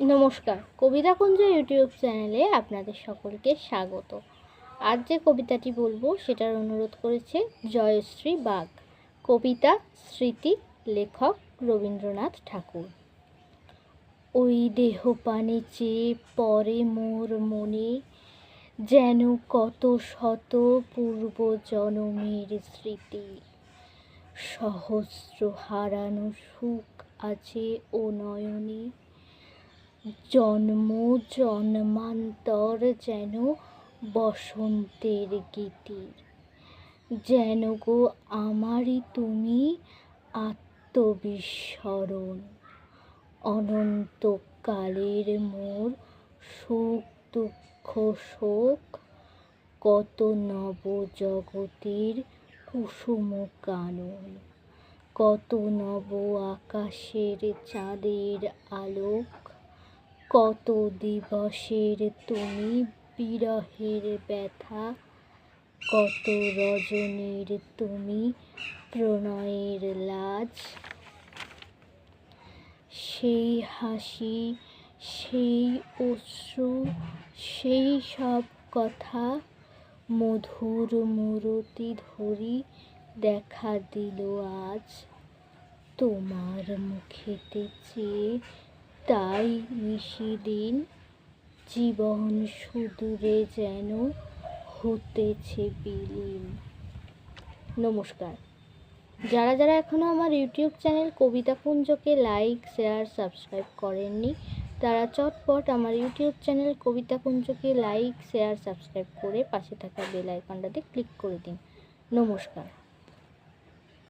নমস্কার। কবিতা কুঞ্জ ইউটিউব চ্যানেলে আপনাদের সকলকে স্বাগত। আজ যে কবিতাটি বলব, সেটার অনুরোধ করেছে জয়শ্রী বাগ। কবিতা, স্মৃতি, লেখক রবীন্দ্রনাথ ঠাকুর। ওই দেহ পানে চেয়ে পরে মোর মনে, যেন কত শত পূর্ব জনমের স্মৃতি। সহস্র হারানো সুখ আছে ও নয়নে জন্ম জন্মান্তর যেন বসন্তের গীতির। যেন গো আমারই তুমি আত্মবিস্মরণ। অনন্তকালের মোর সুখ দুঃখ শোক, কত নব জগতের কুসুম কানন। কত নব আকাশের চাঁদের আলোক কত দিবসের তুমি বিরহের ব্যথা? কত রজনীর তুমি প্রণয়ের লাজ? সেই হাসি, সেই অশ্রু, সেই সব কথা মধুর মূরতি ধরি দেখা দিল আজ। তোমার মুখেতে চেয়ে তাই নিশিদিন জীবন সুদূরে যেন হতেছে বিলীন। নমস্কার। যারা যারা এখনও আমার ইউটিউব চ্যানেল কবিতা কুঞ্জকে লাইক, শেয়ার, সাবস্ক্রাইব করেননি, তারা চটপট আমার ইউটিউব চ্যানেল কবিতা কুঞ্জকে লাইক, শেয়ার, সাবস্ক্রাইব করে পাশে থাকা বেল আইকনটাতে ক্লিক করে দিন। নমস্কার।